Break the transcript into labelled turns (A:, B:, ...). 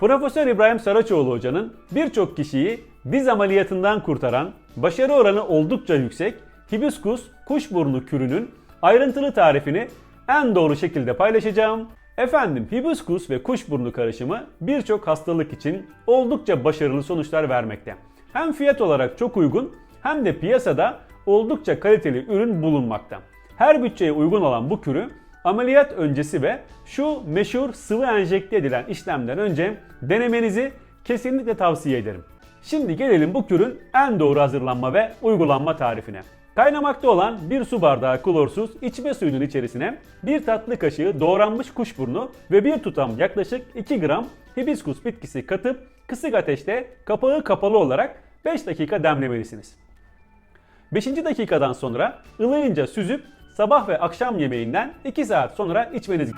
A: Profesör İbrahim Saraçoğlu hocanın birçok kişiyi diz ameliyatından kurtaran, başarı oranı oldukça yüksek hibiskus kuşburnu kürünün ayrıntılı tarifini en doğru şekilde paylaşacağım. Efendim hibiskus ve kuşburnu karışımı birçok hastalık için oldukça başarılı sonuçlar vermekte. Hem fiyat olarak çok uygun hem de piyasada oldukça kaliteli ürün bulunmakta. Her bütçeye uygun olan bu kürü ameliyat öncesi ve şu meşhur sıvı enjekte edilen işlemden önce denemenizi kesinlikle tavsiye ederim. Şimdi gelelim bu kürün en doğru hazırlanma ve uygulanma tarifine. Kaynamakta olan bir su bardağı klorsuz içme suyunun içerisine bir tatlı kaşığı doğranmış kuşburnu ve bir tutam yaklaşık 2 gram hibiskus bitkisi katıp kısık ateşte kapağı kapalı olarak 5 dakika demlemelisiniz. 5. dakikadan sonra ılıyınca süzüp sabah ve akşam yemeğinden 2 saat sonra içmeniz